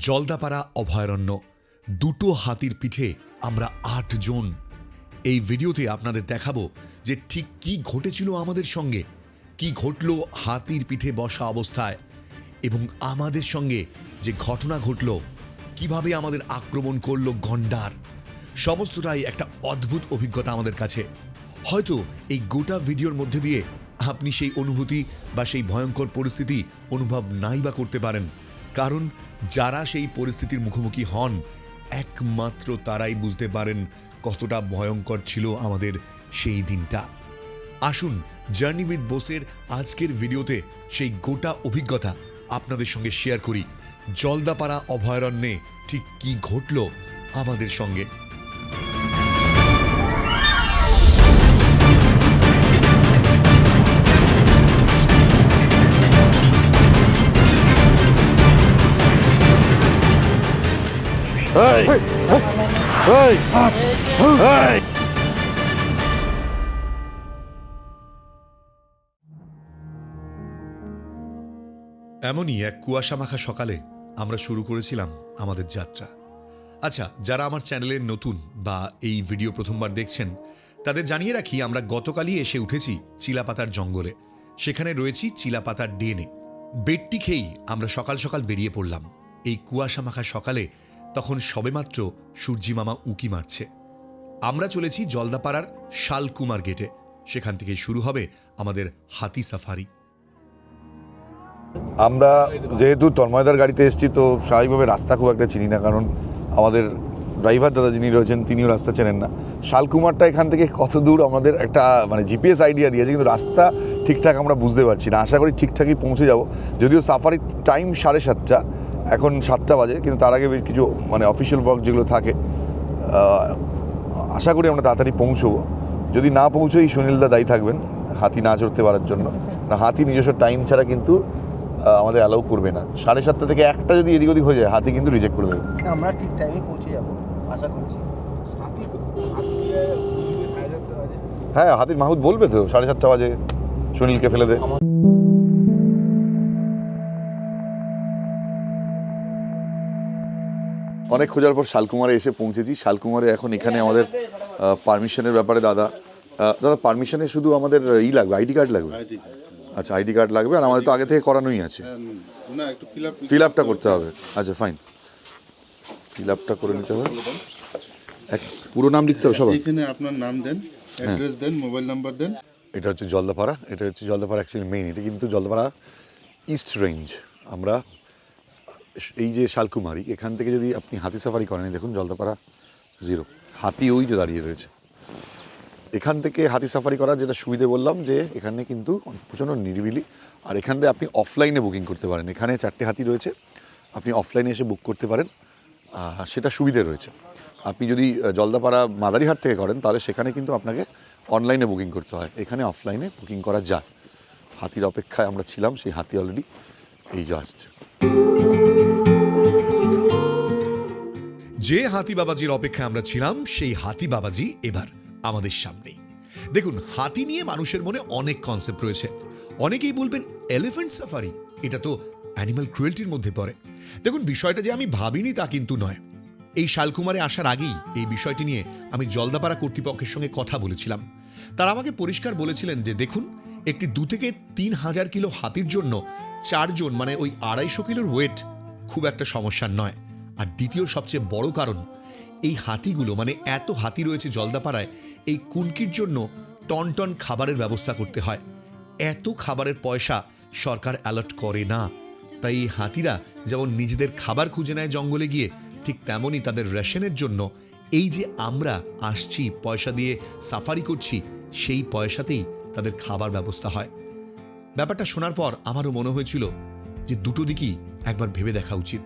জলদাপাড়া অভয়ারণ্য। দুটো হাতির পিঠে আমরা আট জন। এই ভিডিওতে আপনাদের দেখাবো যে ঠিক কি ঘটেছিল আমাদের সঙ্গে, কি ঘটলো হাতির পিঠে বসা অবস্থায় এবং আমাদের সঙ্গে যে ঘটনা ঘটলো, কীভাবে আমাদের আক্রমণ করল গন্ডার। সমস্তটাই একটা অদ্ভুত অভিজ্ঞতা আমাদের কাছে। হয়তো এই গোটা ভিডিওর মধ্যে দিয়ে আপনি সেই অনুভূতি বা সেই ভয়ঙ্কর পরিস্থিতি অনুভব নাই বা করতে পারেন। কারণ যারা সেই পরিস্থিতির মুখোমুখি হন, একমাত্র তারাই বুঝতে পারেন কতটা ভয়ঙ্কর ছিল আমাদের সেই দিনটা। আসুন জার্নি উইথ বোসের আজকের ভিডিওতে সেই গোটা অভিজ্ঞতা আপনাদের সঙ্গে শেয়ার করি। জলদাপাড়া অভয়ারণ্যে ঠিক কি ঘটল আমাদের সঙ্গে? এমনই এক কুয়াশামাখা সকালে আমরা শুরু করেছিলাম আমাদের যাত্রা। আচ্ছা যারা আমার চ্যানেলের নতুন বা এই ভিডিও প্রথমবার দেখছেন তাদের জানিয়ে রাখি আমরা গতকালই এসে উঠেছি চিলাপাতার জঙ্গলে। সেখানে রয়েছি চিলাপাতার ডেনে। বেডটি খেয়েই আমরা সকাল সকাল বেরিয়ে পড়লাম। এই কুয়াশামাখা সকালে তখন সবেমাত্র সূর্যি মামা উঁকি মারছে। আমরা চলেছি জলদাপাড়ার শালকুমার গেটে। সেখান থেকে শুরু হবে আমাদের হাতি সাফারি। আমরা যেহেতু তন্ময়দার গাড়িতে এসেছি, তো স্বাভাবিকভাবে রাস্তা খুব একটা চিনি না, কারণ আমাদের ড্রাইভার দাদা যিনি রয়েছেন, তিনিও রাস্তা চেনেন না। শালকুমারটা এখান থেকে কত দূর আমাদের একটা মানে জিপিএস আইডিয়া দিয়েছে, কিন্তু রাস্তা ঠিকঠাক আমরা বুঝতে পারছি না। আশা করি ঠিকঠাকই পৌঁছে যাব। যদিও সাফারির টাইম সাড়ে সাতটা এখন সাতটা বাজে কিন্তু তার আগে বেশ কিছু মানে অফিসিয়াল ওয়ার্ক যেগুলো থাকে আশা করি আমরা তাড়াতাড়ি পৌঁছবো। যদি না পৌঁছোই সুনীলদা দায়ী থাকবেন হাতি না চড়তে পারার জন্য। না হাতি নিজস্ব টাইম ছাড়া কিন্তু আমাদের অ্যালাউ করবে না। সাড়ে সাতটা থেকে একটা যদি এদিক ওদিক হয়ে যায় হাতি কিন্তু রিজেক্ট করে দেবে। আমরা ঠিক টাইমে পৌঁছে যাব আশা করছি। হ্যাঁ হাতির মাহুদ বলবে তো সাড়ে সাতটা বাজে সুনীলকে ফেলে দে। অনেক খোঁজার পর শালকুমারে এসে পৌঁছেছি। শালকুমারে এখন এখানে আমাদের পারমিশনের ব্যাপারে দাদা দাদা পারমিশনে শুধু আমাদের ই লাগবে আইডি কার্ড লাগবে? আচ্ছা আইডি কার্ড লাগবে আর আমাদের তো আগে থেকে করানোই আছে। না একটু ফিল ফিল আপটা করতে হবে। আচ্ছা ফাইন ফিল আপটা করে নিতে হবে। এক পুরো নাম লিখতে হবে সবার? এখানে আপনার নাম দেন অ্যাড্রেস দেন মোবাইল নাম্বার দেন। এটা হচ্ছে জলদাপাড়া। এটা হচ্ছে জলদাপাড়া অ্যাকচুয়ালি মেইন এটা কিন্তু জলদাপাড়া ইস্ট রেঞ্জ আমরা এই যে শালকুমারি, এখান থেকে যদি আপনি হাতি সাফারি করেন দেখুন জলদাপাড়া জিরো হাতি ওই যে দাঁড়িয়ে রয়েছে। এখান থেকে হাতি সাফারি করার যেটা সুবিধে বললাম যে, এখানে কিন্তু প্রচণ্ড নিরিবিলি। আর এখান থেকে আপনি অফলাইনে বুকিং করতে পারেন। এখানে চারটে হাতি রয়েছে। আপনি অফলাইনে এসে বুক করতে পারেন। সেটা সুবিধে রয়েছে। আপনি যদি জলদাপাড়া মাদারিহাট থেকে করেন, তাহলে সেখানে কিন্তু আপনাকে অনলাইনে বুকিং করতে হয়। এখানে অফলাইনে বুকিং করা যায়। হাতির অপেক্ষায় আমরা ছিলাম, সেই হাতি অলরেডি এই যে আসছে। যে হাতি বাবাজির অপেক্ষায় আমরা ছিলাম, সেই হাতি বাবাজি এবার আমাদের সামনেই। দেখুন, হাতি নিয়ে মানুষের মনে অনেক কনসেপ্ট রয়েছে। অনেকেই বলবেন এলিফ্যান্ট সাফারি এটা তো অ্যানিমাল ক্রুয়েলটির মধ্যে পড়ে। দেখুন, বিষয়টা যে আমি ভাবিনি তা কিন্তু নয়। এই শালকুমারে আসার আগেই এই বিষয়টি নিয়ে আমি জলদাপাড়া কর্তৃপক্ষের সঙ্গে কথা বলেছিলাম। তারা আমাকে পরিষ্কার বলেছিলেন যে, দেখুন, একটি দু থেকে তিন হাজার কিলো হাতির জন্য চারজন মানে ওই আড়াইশো কিলোর ওয়েট খুব একটা সমস্যার নয়। আর দ্বিতীয় সবচেয়ে বড় কারণ, এই হাতিগুলো মানে এত হাতি রয়েছে জলদাপাড়ায়, এই কুনকির জন্য টন টন খাবারের ব্যবস্থা করতে হয়। এত খাবারের পয়সা সরকার অ্যালার্ট করে না। তাই এই হাতিরা যেমন নিজেদের খাবার খুঁজে নেয় জঙ্গলে গিয়ে, ঠিক তেমনই তাদের রেশনের জন্য এই যে আমরা আসছি, পয়সা দিয়ে সাফারি করছি, সেই পয়সাতেই তাদের খাবার ব্যবস্থা হয়। ব্যাপারটা শোনার পর আমারও মনে হয়েছিল যে দুটো দিকই একবার ভেবে দেখা উচিত।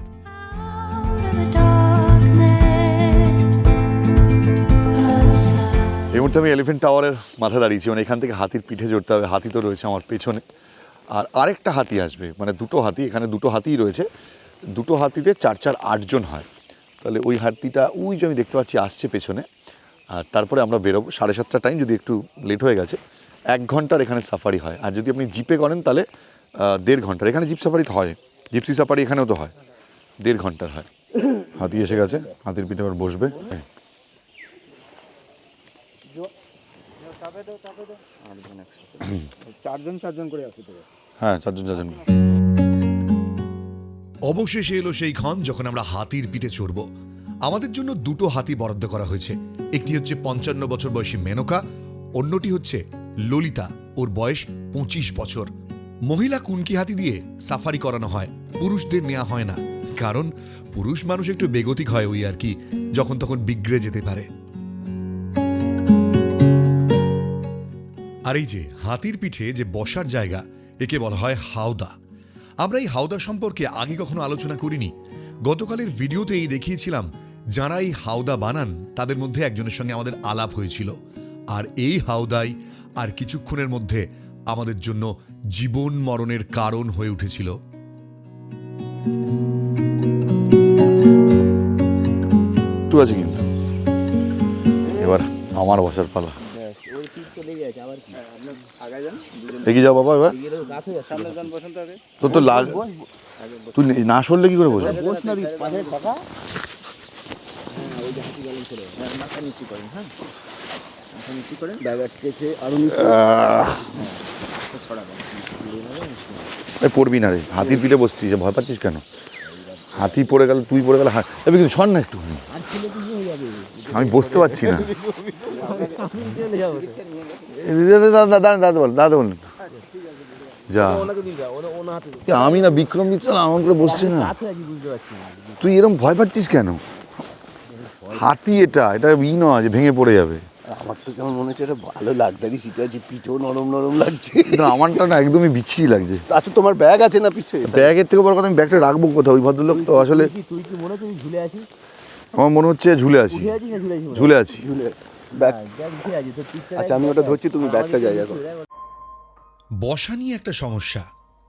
মুহূর্তে আমি এলিফেন্ট টাওয়ারের মাথা দাঁড়িয়েছি মানে এখান থেকে হাতির পিঠে চড়তে হবে, হাতি তো রয়েছে আমার পেছনে। আর আরেকটা হাতি আসবে মানে দুটো হাতি, এখানে দুটো হাতিই রয়েছে। দুটো হাতিতে চার চার আটজন হয়। তাহলে ওই হাতিটা, ওই যে আমি দেখতে পাচ্ছি, আসছে পেছনে। আর তারপরে আমরা বেরোবো, সাড়ে সাতটা টাইম যদি একটু লেট হয়ে গেছে, এক ঘণ্টার এখানে সাফারি হয়। আর যদি আপনি জিপে করেন, তাহলে দেড় ঘণ্টার। এখানে জিপ সাফারি হয় জিপসি সাফারি এখানেও তো হয়, দেড় ঘণ্টার হয়। হাতি এসে গেছে, হাতির পিঠে আবার বসবে। চারজন চারজন করে আসতে হ্যাঁ চারজন চারজন। অবশেষে এলো সেই ক্ষণ যখন আমরা হাতির পিঠে চড়ব। আমাদের জন্য দুটো হাতি বরাদ্দ করা হয়েছে। একটি হচ্ছে পঞ্চান্ন বছর বয়সী মেনকা অন্যটি হচ্ছে ললিতা। ওর বয়স পঁচিশ বছর। মহিলা কুনকি হাতি দিয়ে সাফারি করানো হয়। পুরুষদের নেওয়া হয় না। কারণ পুরুষ মানুষ একটু বেগতিক হয় ওই আর কি যখন তখন বিগড়ে যেতে পারে। আর এই যে হাতির পিঠে যে বসার জায়গা, একে বলা হয় হাওদা। আমরা এই হাওদা সম্পর্কে আগে কখনো আলোচনা করিনি। গতকালের ভিডিওতেই দেখিয়েছিলাম, যারা এই হাওদা বানান, তাদের মধ্যে একজনের সঙ্গে আমাদের আলাপ হয়েছিল। আর এই হাওদাই আর কিছুক্ষণের মধ্যে আমাদের জন্য জীবন মরণের কারণ হয়ে উঠেছিল। আছে কিন্তু। এবার আমার বসার পালা। আছে আবার কি? আগে যান এগিয়ে যাও বাবা এবার। গেলে গাছ হয়ে যাচ্ছে। সামনে যান বসেন তো আগে। তোর তো লাগ তুই না সরলে কি করে বসবি? বস না পাশে ফাঁকা হ্যাঁ ওই যে হাতি গেলেন চলে হ্যাঁ হ্যাঁ। পড়বি না রে হাতির পিঠে বসছিস ভয় পাচ্ছিস কেন? হাতি পড়ে গেল তুই পড়ে গেল হ্যাঁ এবার কিন্তু সর না একটু আর ছেলে কি হয়ে যাবে। আমি বসতে পারছি না। দাদা বল দাদা বল যা আমি না বিক্রম না আমার করে বসছে না আছি না তুই এরকম ভয় পাচ্ছিস কেন হাতি এটা এটা ই নয় যে ভেঙে পড়ে যাবে আমার তো কেমন মনে হচ্ছে এটা ভালো লাক্সারি সিট আছে পিঠেও নরম নরম লাগছে কিন্তু আমারটা না একদমই বিচ্ছিরি লাগছে আচ্ছা তোমার ব্যাগ আছে না পিছে ব্যাগের থেকে বড় কথা আমি ব্যাগটা রাখব কোথাও ওই ভদ্রলোক তো আসলে তুই কি মনে হচ্ছে ঝুলে আছিস আমার মনে হচ্ছে ঝুলে আছি না ঝুলে আছিস ঝুলে আছি পিঠটা আচ্ছা আমি ওটা ধরছি তুমি ব্যাগটা যাই এখন। বসা নিয়ে একটা সমস্যা।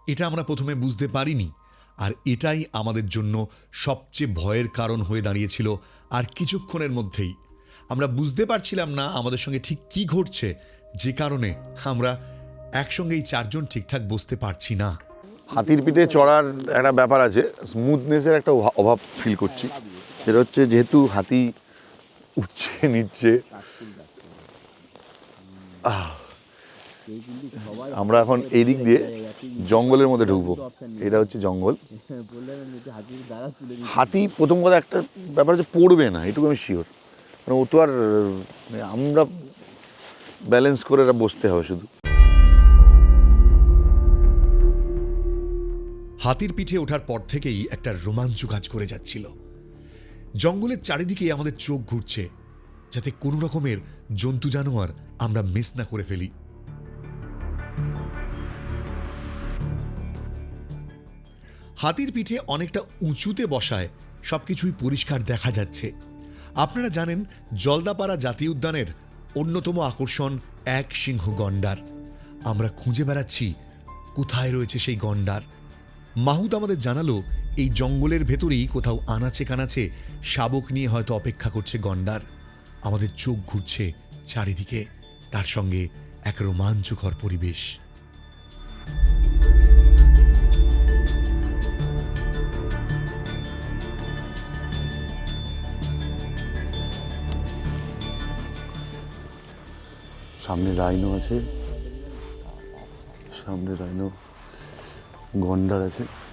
এটা আমরা প্রথমে বুঝতে পারিনি আর এটাই আমাদের জন্য সবচেয়ে ভয়ের কারণ হয়ে দাঁড়িয়েছিল আর কিছুক্ষণের মধ্যেই। আমরা বুঝতে পারছিলাম না আমাদের সঙ্গে ঠিক কি ঘটছে যে কারণে আমরা একসঙ্গে এই চারজন ঠিকঠাক বসতে পারছি না। হাতির পিঠে চড়ার একটা ব্যাপার আছে স্মুথনেসের একটা অভা- অভাব ফিল করছি। সেটা হচ্ছে যেহেতু হাতি উঠছে, নিচ্ছে। আমরা এখন এই দিক দিয়ে জঙ্গলের মধ্যে ঢুকবো। এটা হচ্ছে জঙ্গল। হাতি প্রথম কথা একটা ব্যাপার হচ্ছে পড়বে না, এটুকু আমি শিওর মানে ও তো আর মানে আমরা ব্যালেন্স করে এটা বসতে হবে শুধু। হাতির পিঠে ওঠার পর থেকেই একটা রোমাঞ্চ কাজ করে যাচ্ছিল। জঙ্গলের চারিদিকেই আমাদের চোখ ঘুরছে, যাতে কোনো রকমের জন্তু জানোয়ার আমরা মিস না করে ফেলি। হাতির পিঠে অনেকটা উঁচুতে বসায় সবকিছুই পরিষ্কার দেখা যাচ্ছে। আপনারা জানেন, জলদাপাড়া জাতীয় উদ্যানের অন্যতম আকর্ষণ এক সিংহ গন্ডার। আমরা খুঁজে বেড়াচ্ছি, কোথায় রয়েছে সেই গন্ডার? মাহুদ আমাদের জানালো এই জঙ্গলের ভেতরেই কোথাও আনাচে কানাচে শাবক নিয়ে হয়তো অপেক্ষা করছে গন্ডার। আমাদের চোখ ঘুরছে চারিদিকে, তার সঙ্গে এক রোমাঞ্চকর পরিবেশ। সামনে রাইনো আছে। সামনে রাইনো গন্ডার আছে।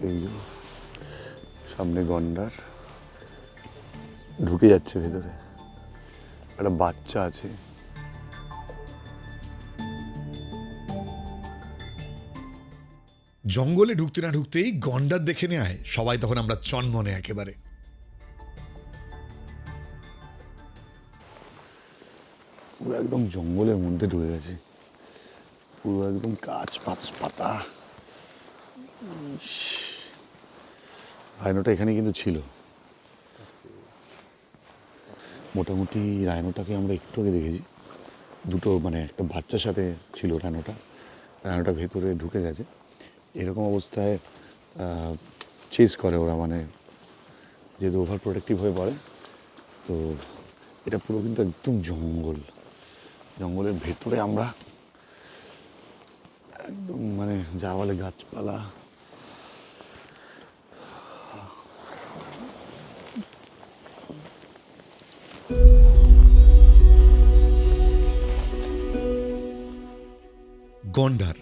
এই সামনে গন্ডার ঢুকে যাচ্ছে ভেতরে। একটা বাচ্চা আছে। জঙ্গলে ঢুকতে না ঢুকতেই গন্ডার দেখে নেয়। সবাই তখন আমরা চনমনে একেবারে। পুরো একদম জঙ্গলের মধ্যে ঢুকে গেছে। পুরো একদম গাছ পাছ পাতা ইস। রাইনোটা এখানে কিন্তু ছিল। মোটামুটি রায়নোটাকে আমরা একটু আগে দেখেছি। দুটো মানে একটা বাচ্চার সাথে ছিল রায়নোটা। রাইনোটা ভেতরে ঢুকে গেছে। এরকম অবস্থায় চেস করে ওরা মানে। যেহেতু ওভার প্রোটেক্টিভ হয়ে পড়ে, তো এটা পুরো কিন্তু একদম জঙ্গল। জঙ্গলের ভেতরে আমরা একদম মানে যা বলে গাছপালা গন্ডার।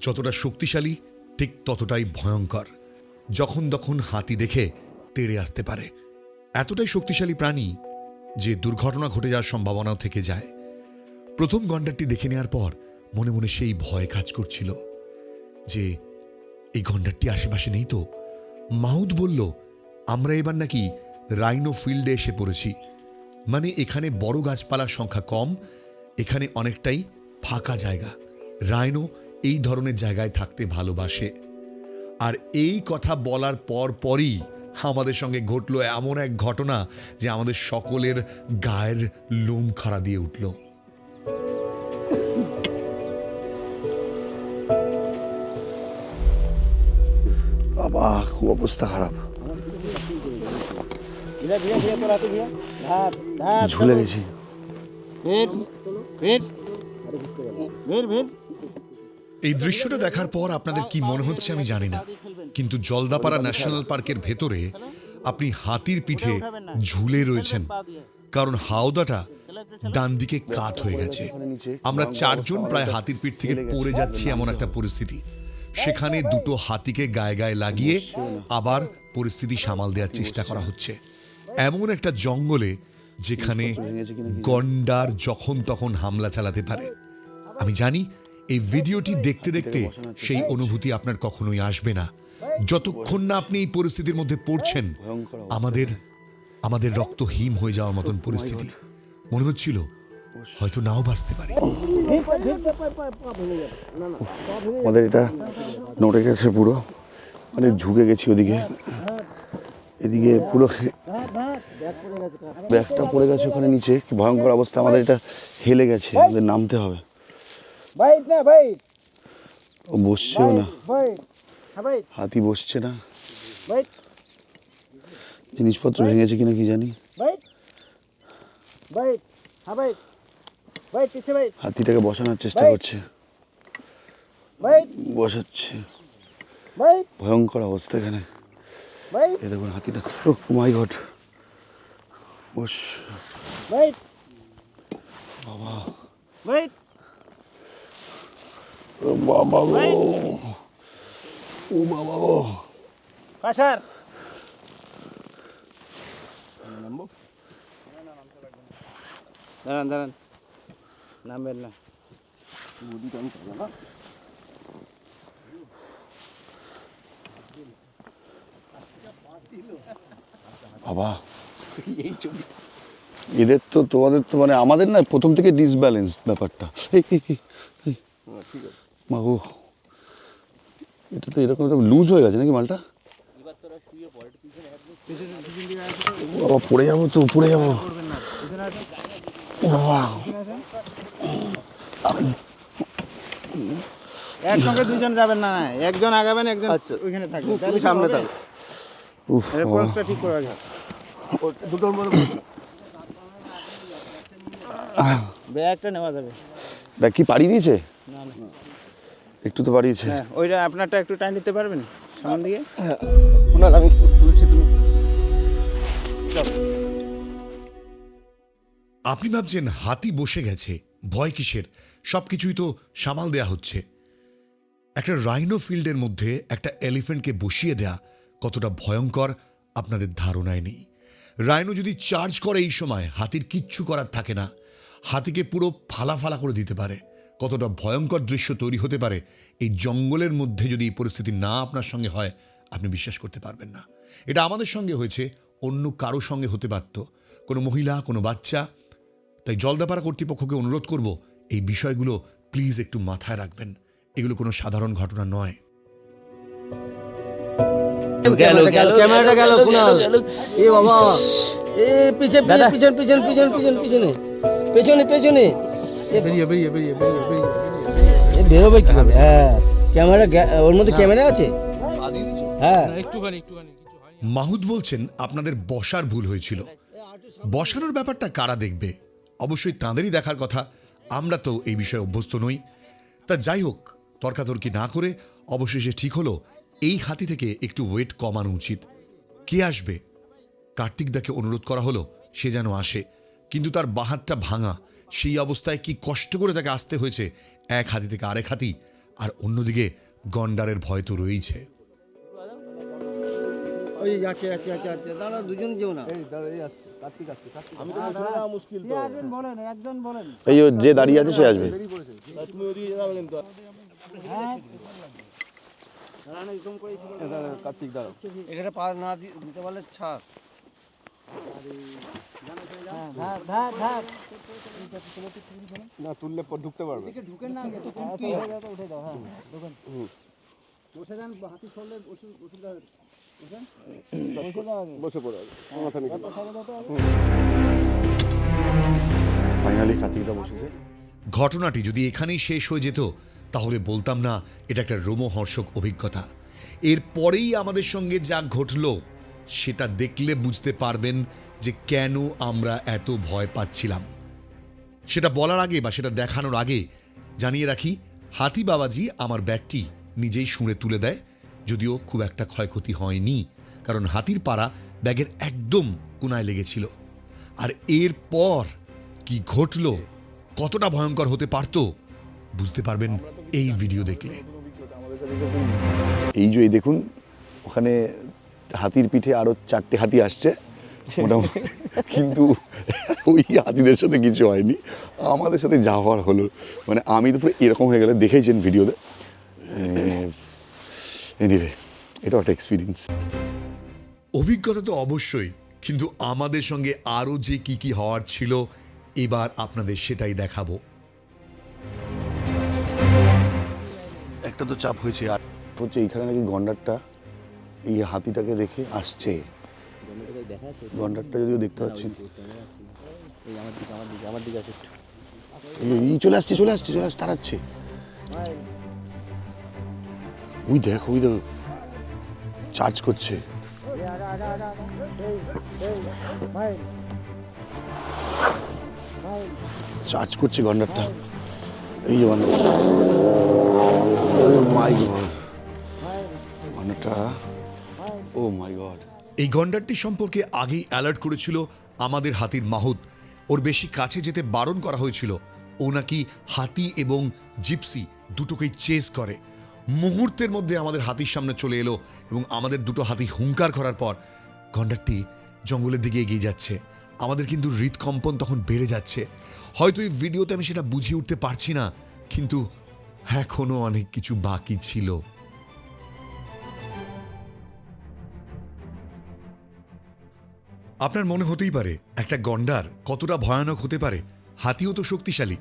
যতটা শক্তিশালী, ঠিক ততটাই ভয়ঙ্কর। যখন তখন হাতি দেখে তেড়ে আসতে পারে। এতটাই শক্তিশালী প্রাণী যে দুর্ঘটনা ঘটে যাওয়ার সম্ভাবনাও থেকে যায়। প্রথম গন্ডারটি দেখে নেওয়ার পর মনে মনে সেই ভয় কাজ করছিল যে, এই গন্ডারটি আশেপাশে নেই তো? মাহুদ বলল, আমরা এবার নাকি রাইনো ফিল্ডে এসে পড়েছি। মানে এখানে বড় গাছপালার সংখ্যা কম, এখানে অনেকটাই ফাঁকা জায়গা। রাইনো এই ধরনের জায়গায় থাকতে ভালোবাসে। আর এই কথা বলার পর পরই আমাদের সঙ্গে ঘটলো এমন এক ঘটনা যে আমাদের সকলের গায়ের লোম খাড়া দিয়ে উঠল। বাবা খুব অবস্থা খারাপ। ঝুলে গেছি। ভিড় ভিড় ভিড় ভিড় এই দৃশ্যটা দেখার পর আপনাদের কি মনে হচ্ছে আমি জানি না। কিন্তু জলদাপাড়া ন্যাশনাল পার্কের ভেতরে আপনি হাতির পিঠে ঝুলে রয়েছেন। কারণ হাওদাটা ডান দিকে কাত হয়ে গেছে। আমরা চারজন প্রায় হাতির পিঠ থেকে পড়ে যাচ্ছি এমন একটা পরিস্থিতি। সেখানে দুটো হাতিকে গায়ে গায়ে লাগিয়ে আবার পরিস্থিতি সামাল দেওয়ার চেষ্টা করা হচ্ছে। এমন একটা জঙ্গলে যেখানে গন্ডার যখন তখন হামলা চালাতে পারে। আমি জানি এই ভিডিওটি দেখতে দেখতে সেই অনুভূতি আপনার কখনোই আসবে না। যতক্ষণ না আপনি এই পরিস্থিতির মধ্যে পড়ছেন, আমাদের আমাদের রক্ত হিম হয়ে যাওয়ার মতন পরিস্থিতি। মনে হচ্ছিল, হয়তো নাও বাঁচতে পারি। আমাদের এটা নড়ে গেছে পুরো। মানে ঝুঁকে গেছি ওদিকে। এদিকে পুরো ব্যাগটা পড়ে গেছে ওখানে নিচে। কি ভয়ঙ্কর অবস্থা। আমাদের এটা হেলে গেছে। আমাদের নামতে হবে। বাইট না বাইট ও বসছেও না। হ্যাঁ হাতি বসছে না। জিনিসপত্র ভেঙেছে কিনা কি জানি। হ্যাঁ হাতিটাকে বসানোর চেষ্টা করছে। বসাচ্ছে। ভয়ঙ্কর অবস্থা এখানে। এই দেখুন হাতিটা। ও মাই গড। বস। ও বাবা গো ও বাবা গো কাসার দাঁড়ান দাঁড়ান নামবেন না বাবা এদের তো তোমাদের তো মানে আমাদের না প্রথম থেকে ডিসব্যালেন্স ব্যাপারটা। এই, এই। মা গো এটা তো এরকম লুজ হয়ে গেছে নাকি মালটা? বাবা পড়ে যাব তো পড়ে যাব। বাবা। একসঙ্গে দুজন যাবেন না না একজন আগাবেন একজন ওইখানে থাকবেন। তুমি সামনে থাকো। উফ ঠিক করে রাখো দুটোর মধ্যে ব্যাগটা নেওয়া যাবে। ব্যাগ কি পাড়ি দিয়েছে? না না। একটু তো পাড়িয়েছে হ্যাঁ ওইটা আপনারটা একটু টাইম নিতে পারবেন সামন দিকে? ওনার আমি তুলছি তুমি। আপনি ভাবছেন হাতি বসে গেছে ভয় কিসের? সবকিছুই তো সামাল দেয়া হচ্ছে। একটা রাইনো ফিল্ডের মধ্যে একটা এলিফ্যান্টকে বসিয়ে দেয়া কতটা ভয়ঙ্কর আপনাদের ধারণায় নেই। রাইনো যদি চার্জ করে এই সময় হাতির কিচ্ছু করার থাকে না। হাতিকে পুরো ফালা ফালা করে দিতে পারে। কতটা ভয়ঙ্কর দৃশ্য তৈরি হতে পারে এই জঙ্গলের মধ্যে যদি এই পরিস্থিতি না আপনার সঙ্গে হয় আপনি বিশ্বাস করতে পারবেন না। এটা আমাদের সঙ্গে হয়েছে অন্য কারও সঙ্গে হতে পারত। কোনো মহিলা কোনো বাচ্চা। তাই জলদাপাড়া কর্তৃপক্ষকে অনুরোধ করব এই বিষয়গুলো প্লিজ একটু মাথায় রাখবেন। এগুলো কোনো সাধারণ ঘটনা নয়। গেল গেল ক্যামেরাটা গেল কুনাল। এ বাবা। এ পিছন পিছন পিছন পিছন পিছন পিছনে। পেছনে পেছনে। এ বেরিয়ে বেরিয়ে বেরিয়ে বেরিয়ে এ বেরোবে কি হবে হ্যাঁ। ক্যামেরা ওর মধ্যে ক্যামেরা আছে? হ্যাঁ। মাহুদ বলছেন আপনাদের বসার ভুল হয়েছিল। বসানোর ব্যাপারটা কারা দেখবে? অবশ্যই তাঁদেরই দেখার কথা। আমরা তো এই বিষয়ে অভ্যস্ত নই। তা যাই হোক তর্কাতর্কি না করে অবশেষে ঠিক হলো এই হাতি থেকে একটু ওয়েট কমানো উচিত। কে আসবে? কার্তিকদাকে অনুরোধ করা হলো সে যেন আসে। কিন্তু তার বাহাতটা ভাঙা। সেই অবস্থায় কি কষ্ট করে তাকে আসতে হয়েছে? এক হাতি থেকে আরেক হাতি আর অন্যদিকে গন্ডারের ভয় তো রয়েছে ওই যাচ্ছে যাচ্ছে যাচ্ছে যাচ্ছে। দাঁড়া দুজন যেও না। এই যে- যে দাঁড়িয়ে আছে সে আসবে। এখানে পা না দিতে পারলে ছাড়। ফাইনালি হাতিটা বসেছে। ঘটনাটি যদি এখানেই শেষ হয়ে যেত তাহলে বলতাম না এটা একটা রোমহর্ষক অভিজ্ঞতা। এরপরেই আমাদের সঙ্গে যা ঘটল সেটা দেখলে বুঝতে পারবেন যে কেন আমরা এত ভয় পাচ্ছিলাম। সেটা বলার আগে বা সেটা দেখানোর আগে জানিয়ে রাখি, হাতি বাবাজি আমার ব্যাগটি নিজেই শুঁড়ে তুলে দেয়, যদিও খুব একটা ক্ষয়ক্ষতি হয়নি, কারণ হাতির পাড়া ব্যাগের একদম কোনায় লেগেছিল। আর এরপর কি ঘটল, কতটা ভয়ঙ্কর হতে পারত, বুঝতে পারবেন এই ভিডিও দেখলে। এই যে দেখুন, ওখানে হাতির পিঠে আরও চারটে হাতি আসছে। মোটামুটি। কিন্তু ওই হাতিদের সাথে কিছু হয়নি। আমাদের সাথে যা হওয়ার হলো। মানে আমি তো পুরো এরকম হয়ে গেলে দেখেছেন ভিডিওতে। এনিওয়ে এটা একটা এক্সপিরিয়েন্স অভিজ্ঞতা তো অবশ্যই কিন্তু আমাদের সঙ্গে আরও যে কি কি হওয়ার ছিল এবার আপনাদের সেটাই দেখাবো। একটা তো চাপ হয়েছে আর হচ্ছে এইখানে নাকি গন্ডারটা এই হাতিটাকে দেখে আসছে। গন্ডারটা যদিও দেখতে পাচ্ছি। এই- চলে আসছে চলে আসছে চলে আসছে, তাড়াচ্ছে। ওই দেখ ওই দেখ। চার্জ করছে। চার্জ করছে গন্ডারটা। এই যে গন্ডারটা। মাই গন্ডারটা ও মাই গড এই গন্ডারটি সম্পর্কে আগেই অ্যালার্ট করেছিল আমাদের হাতির মাহুত। ওর বেশি কাছে যেতে বারণ করা হয়েছিল। ও নাকি হাতি এবং জিপসি দুটোকেই চেস করে। মুহূর্তের মধ্যে আমাদের হাতির সামনে চলে এলো এবং আমাদের দুটো হাতি হুঙ্কার করার পর গন্ডারটি জঙ্গলের দিকে এগিয়ে যাচ্ছে। আমাদের কিন্তু হৃদকম্পন তখন বেড়ে যাচ্ছে। হয়তো এই ভিডিওতে আমি সেটা বুঝিয়ে উঠতে পারছি না, কিন্তু এখনও অনেক কিছু বাকি ছিল। আপনার মনে হতেই পারে, একটা গন্ডার কতটা ভয়ানক হতে পারে। হাতিও তো শক্তিশালী।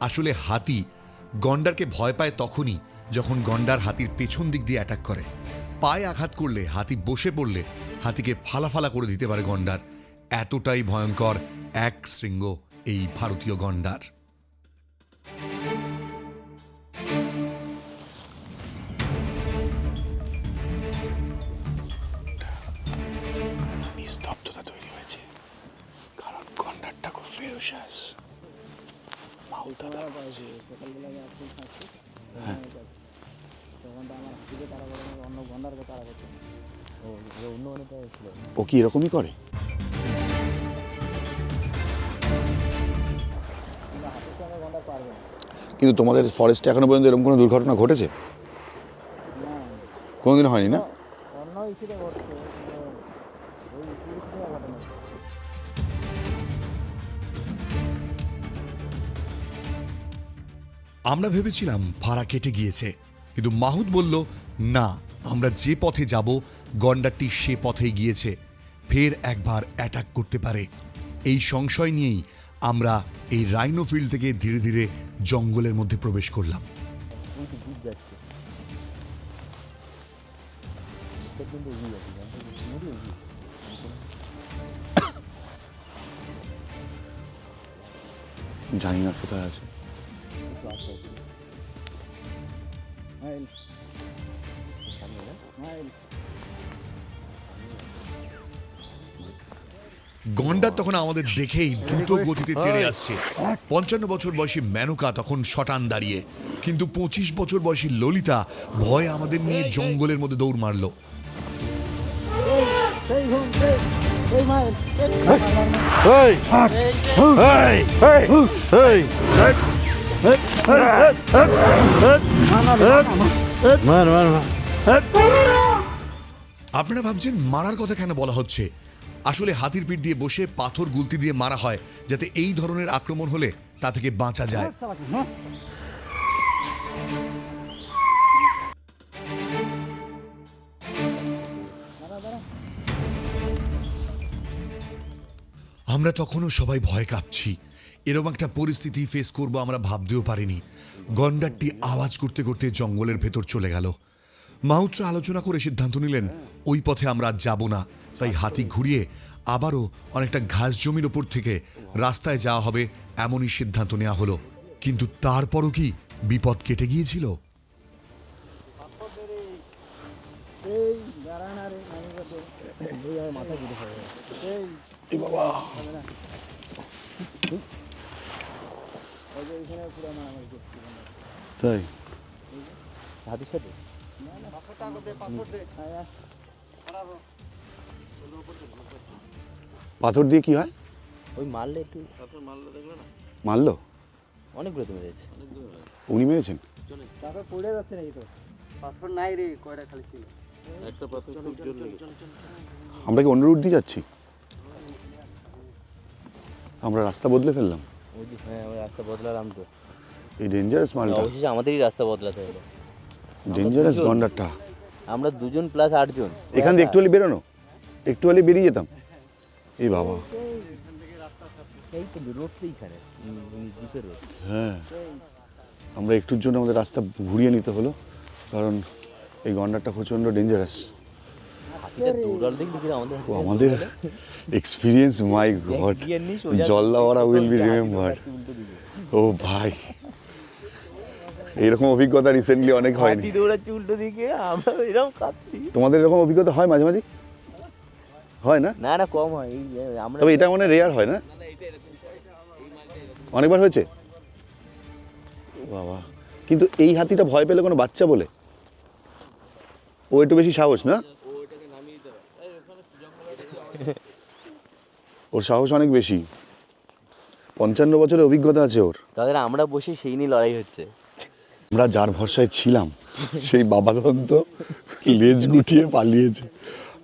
আসলে হাতি গন্ডারকে ভয় পায় তখনই যখন গন্ডার হাতির পেছন দিক দিয়ে অ্যাটাক করে। পায়ে আঘাত করলে, হাতি বসে পড়লে, হাতিকে ফালাফালা করে দিতে পারে গন্ডার। এতটাই ভয়ঙ্কর এক শৃঙ্গ এই ভারতীয় গন্ডার। বাজে। হ্যাঁ। ও কি এরকমই করে? কিন্তু তোমাদের ফরেস্টে এখনও পর্যন্ত এরকম কোনো দুর্ঘটনা ঘটেছে? কোনোদিন হয়নি না? আমরা ভেবেছিলাম ভাড়া কেটে গিয়েছে, কিন্তু মাহুদ বলল, না, আমরা যে পথে যাব, গন্ডারটি সে পথেই গিয়েছে। ফের একবার অ্যাটাক করতে পারে। এই সংশয় নিয়েই আমরা এই রাইনো ফিল্ড থেকে ধীরে ধীরে জঙ্গলের মধ্যে প্রবেশ করলাম। জানি না কোথায় আছে। গন্ডার তখন আমাদের দেখেই দ্রুত গতিতে তেড়ে আসছে। পঞ্চান্ন বছর বয়সী মেনকা তখন শটান দাঁড়িয়ে কিন্তু পঁচিশ বছর বয়সী ললিতা ভয়ে আমাদের নিয়ে জঙ্গলের মধ্যে দৌড় মারলো। এই এই এই এই মার আপনারা ভাবছেন মারার কথা কেন বলা হচ্ছে? আসলে হাতির পিঠ দিয়ে বসে পাথর গুলতি দিয়ে মারা হয়, যাতে এই ধরনের আক্রমণ হলে তা থেকে বাঁচা যায়। আমরা তখনও সবাই ভয় কাঁপছি। এরকম একটা পরিস্থিতি ফেস করব আমরা ভাবতেও পারিনি। গন্ডারটি আওয়াজ করতে করতে জঙ্গলের ভেতর চলে গেল। মাহুত্রা আলোচনা করে সিদ্ধান্ত নিলেন, ওই পথে আমরা যাব না। তাই হাতি ঘুরিয়ে আবারও অনেকটা ঘাস জমির ওপর থেকে রাস্তায় যাওয়া হবে এমনই সিদ্ধান্ত নেওয়া হলো। কিন্তু তারপরও কি বিপদ কেটে গিয়েছিল? এই বাবা। তাই? হাতির সাথে পাথর দিয়ে কি হয়? ওই মারলে একটু মারলো? অনেকগুলো তো মেরেছে। উনি মেরেছেন? তারপর পড়ে যাচ্ছে নাকি তো পাসপোর্ট নাই রে কয়টা খালি আমরা কি অন্য রুট দিয়ে যাচ্ছি? আমরা রাস্তা বদলে ফেললাম। হ্যাঁ আমরা রাস্তা বদলালাম তো। এই ডেঞ্জারাস মালটা। অবশেষে আমাদেরই রাস্তা বদলাতে হলো। ডেঞ্জারাস গন্ডারটা। আমরা দুজন প্লাস আটজন। এখান থেকে একটু হলে বেরোনো। একটু হলে বেরিয়ে যেতাম। এই বাবা। হ্যাঁ। আমরা একটুর জন্য আমাদের রাস্তা ঘুরিয়ে নিতে হলো। কারণ এই গন্ডারটা প্রচণ্ড ডেঞ্জারাস হাতিটা দৌড়াল দেখবি কিনা আমাদের experience my god Jaldapara will be remember ও ভাই এইরকম অভিজ্ঞতা রিসেন্টলি অনেক হয়নি। হাতি দৌড়াচ্ছে উল্টো দিকে আমরা এরকম কাঁপছি তোমাদের এরকম অভিজ্ঞতা হয় মাঝে মাঝে? হয় না? না না কম হয় এই আমরা তবে এটা মানে রেয়ার হয় না? অনেকবার হয়েছে? বাবা কিন্তু এই হাতিটা ভয় পেলে কোনো বাচ্চা বলে? ও একটু বেশি সাহস না? ওর সাহস অনেক বেশি। পঞ্চান্ন বছরের অভিজ্ঞতা আছে ওর। তাদের আমরা বসে সেই নিয়ে লড়াই হচ্ছে। আমরা যার ভরসায় ছিলাম সেই বাবাদন্ত লেজ গুটিয়ে পালিয়েছে।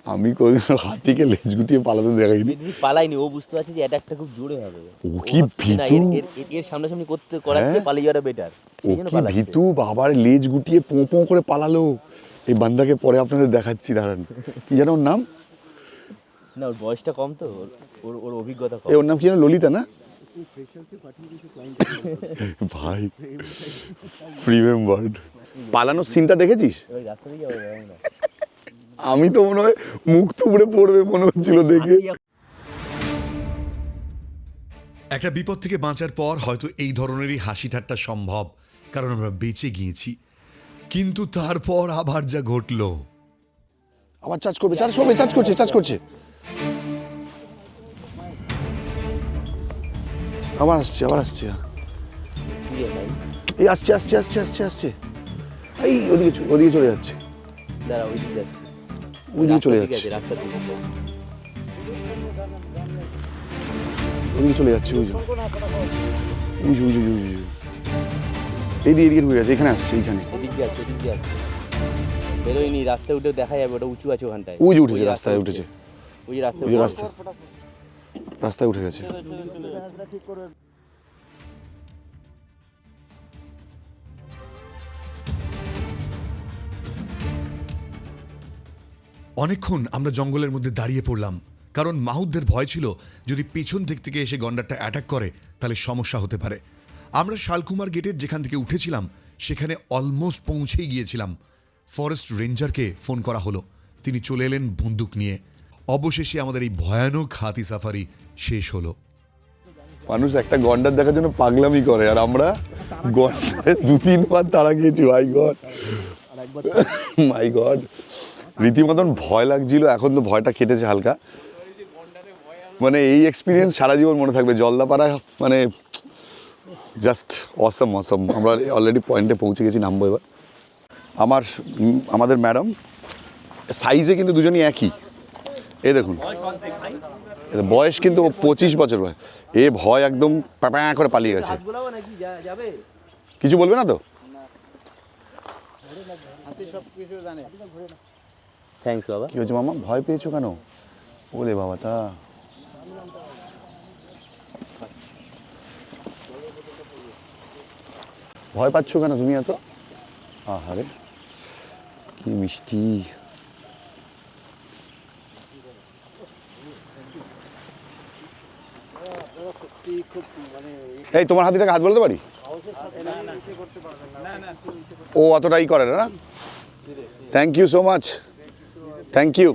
আমি কোনোদিনও হাতিকে লেজ গুটিয়ে পালাতে দেখাইনি। পালাইনি ও বুঝতে পারছে যে অ্যাটাকটা খুব জোরে হবে। ও কি ভীতু। এর- সামনাসামনি করতে করাচ্ছে হ্যাঁ। পালিয়ে যাওয়াটা বেটার ও কি। ভীতু? বাবার লেজ গুটিয়ে পোঁ পোঁ করে পালালো। এই বান্দাকে পরে আপনাদের দেখাচ্ছি দাঁড়ান। কি যেন ওর নাম? না ওর বয়সটা কম তো ওর- ওর অভিজ্ঞতা কম। ওর নাম কি ললিতা না? ভাই রিমেম্বার্ড পালানোর সিনটা দেখেছিস? আমি তো মনে হয় মুখ থুবড়ে পড়বে মনে হচ্ছিল দেখে। একটা বিপদ থেকে বাঁচার পর হয়তো এই ধরনেরই হাসি ঠাট্টা সম্ভব কারণ আমরা বেঁচে গিয়েছি। কিন্তু তারপর আবার যা ঘটলো। আবার চার্জ করবে চার্জ করবে চার্জ করছে চার্জ করছে। আবার আসছে আবার আসছে ভাই? এই আসছে আসছে আসছে আসছে আসছে। এই ওদিকে ওদিকে চলে যাচ্ছে। দাঁড়া ওই যাচ্ছে। ওইদিকে চলে যাচ্ছে। রাস্তা। ওদিকে চলে যাচ্ছে ওই যে। ওই যে ওই যে ওই যে, এই দিয়ে এদিকে ঢুকে গেছে এখানে আসছে ওদিক ওদিক বেরোয়নি রাস্তায় উঠে দেখা যাবে ওটা উঁচু আছে ওখানটায়। ওই যে উঠেছে রাস্তায় উঠেছে। ওই ওই রাস্তা রাস্তায়। উঠে গেছে। অনেকক্ষণ আমরা জঙ্গলের মধ্যে দাঁড়িয়ে পড়লাম কারণ মাহুদদের ভয় ছিল যদি পেছন দিক থেকে এসে গন্ডারটা অ্যাটাক করে তাহলে সমস্যা হতে পারে। আমরা শালকুমার গেটের যেখান থেকে উঠেছিলাম সেখানে অলমোস্ট পৌঁছেই গিয়েছিলাম। ফরেস্ট রেঞ্জারকে ফোন করা হলো। তিনি চলে এলেন বন্দুক নিয়ে। অবশেষে আমাদের এই ভয়ানক হাতি সাফারি শেষ হলো। মানুষ একটা গন্ডার দেখার জন্য পাগলামি করে, আর আমরা গন্ডারে দু, তিনবার তারা গিয়েছি মাই গড মাই গড রীতিমতন ভয় লাগছিল, এখন তো ভয়টা কেটেছে হালকা। মানে এই এক্সপিরিয়েন্স সারা জীবন মনে থাকবে, জলদাপাড়া মানে জাস্ট অসম অসম আমরা অলরেডি পয়েন্টে পৌঁছে গেছি, নামবো এবার। আমার আমাদের ম্যাডাম সাইজে কিন্তু দুজনই একই। এই দেখুন। এদের বয়স কিন্তু ও পঁচিশ বছর বয়স। এ ভয় একদম প্যাঁ করে পালিয়ে গেছে। কিছু বলবে না তো? হাতি সব কিছু জানে। থ্যাঙ্কস বাবা। কি হচ্ছে মামা? ভয় পেয়েছ কেন? ওলে বাবা তা। ভয় পাচ্ছ কেন তুমি এত? আহারে কি মিষ্টি। এই তোমার হাতিটাকে হাত বলতে পারি? ও অতটাই করে না thank you so much thank you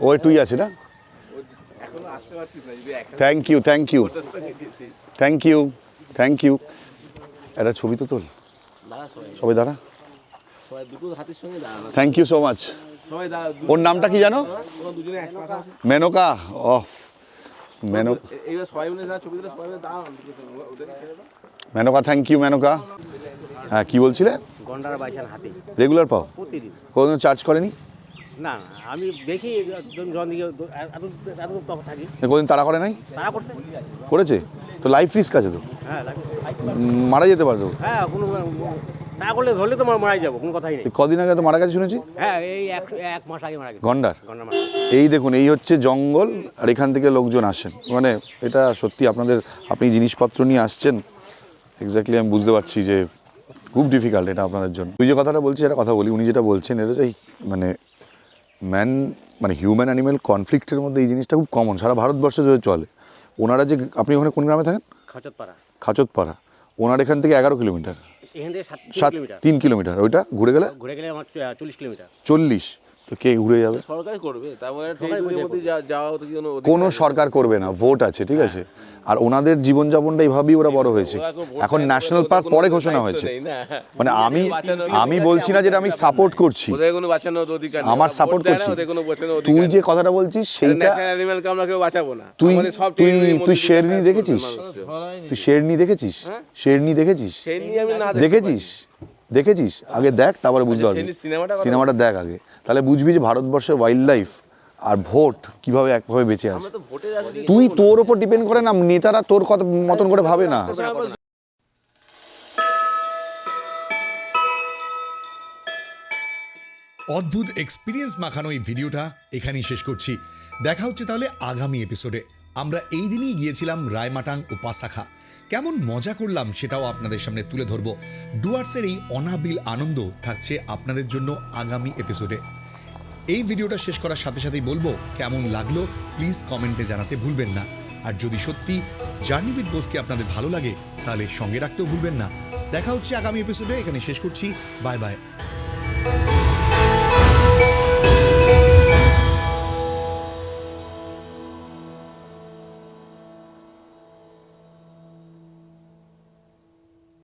ও একটুই আছে না? Thank you thank you thank you thank you একটা ছবি তো তোল। সবাই দাঁড়া। সবাই দুটো হাতির সঙ্গে দাঁড়ানো থ্যাংক ইউ সো মাচ ওর নামটা কি জানো? দুজনে Menaka of Menaka thank you Menaka. হ্যাঁ কি বলছিলে? গন্ডার বাইশান হাতি। রেগুলার পাও? প্রতিদিন। কোনোদিন চার্জ করেনি? না না আমি দেখি একজন জন এত এত তখন থাকি। কোনোদিন তাড়া করে নাই? তারা করছে? করেছে? তো লাইফ রিস্ক আছে তো? হ্যাঁ মারা যেতে পারতো হ্যাঁ কোনো না করলে ধরলে তো মারা যাব কোনো কথাই নেই। কদিন আগে তো মারা গেছে শুনেছি? হ্যাঁ এই এক এক মাস আগে মারা গেছে। গন্ডার? গন্ডার মারা এই দেখুন এই হচ্ছে জঙ্গল আর এখান থেকে লোকজন আসেন। মানে এটা সত্যি আপনাদের আপনি জিনিসপত্র নিয়ে আসছেন এক্স্যাক্টলি আমি বুঝতে পারছি যে খুব ডিফিকাল্ট এটা আপনাদের জন্য। তুই যে কথাটা বলছিস একটা কথা বলি উনি যেটা বলছেন এটা মানে ম্যান মানে হিউম্যান অ্যানিম্যাল কনফ্লিক্টের মধ্যে এই জিনিসটা খুব কমন সারা ভারতবর্ষে যে চলে। ওনারা যে আপনি ওখানে কোন গ্রামে থাকেন? খাচতপাড়া। খাচতপাড়া। ওনার এখান থেকে এগারো কিলোমিটার। এখান থেকে সাত তিন কিলোমিটার। তিন কিলোমিটার। ওইটা ঘুরে গেলে? ঘুরে গেলে আমার চল্লিশ কিলোমিটার। চল্লিশ। তো কে ঘুরে যাবে? করবে হতো কি কোনো সরকার করবে না ভোট আছে ঠিক আছে। আর ওনাদের জীবনযাপনটা এইভাবেই ওরা বড় হয়েছে। এখন ন্যাশনাল পার্ক পরে ঘোষণা হয়েছে। মানে আমি আমি বলছি না যেটা আমি সাপোর্ট করছি। আমার সাপোর্ট করছি। তুই যে কথাটা বলছিস সেইটা ন্যাশনাল অ্যানিম্যালকে আমরা কেউ বাঁচাবো না। তুই তুই তুই শেরনি দেখেছিস? তুই শেরনি দেখেছিস? শেরনি দেখেছিস? দেখেছিস? দেখেছিস? আগে দেখ তারপরে বুঝতে পারবি। সিনেমাটা কথা সিনেমাটা দেখ আগে। তাহলে বুঝবি যে ভারতবর্ষের ওয়াইল্ড লাইফ আর ভোট কীভাবে একভাবে বেঁচে আছে। আমরা তো ভোটে যাচ্ছি। তুই তোর ওপর ডিপেন্ড করে না নেতারা তোর কত মতন করে ভাবে না। অদ্ভুত এক্সপিরিয়েন্স মাখানো এই ভিডিওটা এখানেই শেষ করছি। দেখা হচ্ছে তাহলে আগামী এপিসোডে আমরা এই দিনই গিয়েছিলাম রায়মাটাং ও পাসাখা কেমন মজা করলাম সেটাও আপনাদের সামনে তুলে ধরবো। ডুয়ার্সের এই অনাবিল আনন্দ থাকছে আপনাদের জন্য আগামী এপিসোডে এই ভিডিওটা শেষ করার সাথে সাথেই বলব, কেমন লাগল প্লিজ কমেন্টে জানাতে ভুলবেন না। আর যদি সত্যি জার্নি উইথ বোসকে আপনাদের ভালো লাগে, তাহলে সঙ্গে রাখতেও ভুলবেন না। দেখা হচ্ছে আগামী এপিসোডে এখানে শেষ করছি। Bye bye